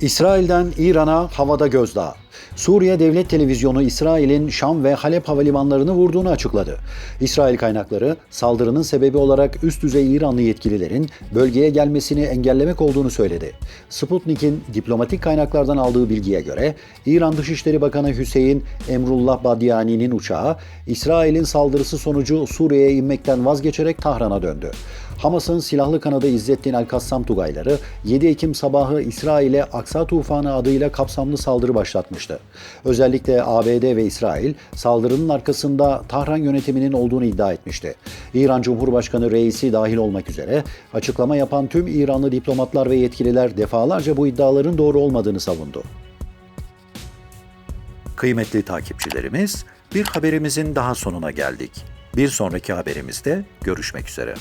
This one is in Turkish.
İsrail'den İran'a havada gözdağı. Suriye Devlet Televizyonu İsrail'in Şam ve Halep havalimanlarını vurduğunu açıkladı. İsrail kaynakları saldırının sebebi olarak üst düzey İranlı yetkililerin bölgeye gelmesini engellemek olduğunu söyledi. Sputnik'in diplomatik kaynaklardan aldığı bilgiye göre İran Dışişleri Bakanı Hüseyin Emrullah Badyani'nin uçağı İsrail'in saldırısı sonucu Suriye'ye inmekten vazgeçerek Tahran'a döndü. Hamas'ın silahlı kanadı İzzettin El-Kassam Tugayları 7 Ekim sabahı İsrail'e Aksa Tufanı adıyla kapsamlı saldırı başlatmıştı. Özellikle ABD ve İsrail saldırının arkasında Tahran yönetiminin olduğunu iddia etmişti. İran Cumhurbaşkanı reisi dahil olmak üzere açıklama yapan tüm İranlı diplomatlar ve yetkililer defalarca bu iddiaların doğru olmadığını savundu. Kıymetli takipçilerimiz, bir haberimizin daha sonuna geldik. Bir sonraki haberimizde görüşmek üzere.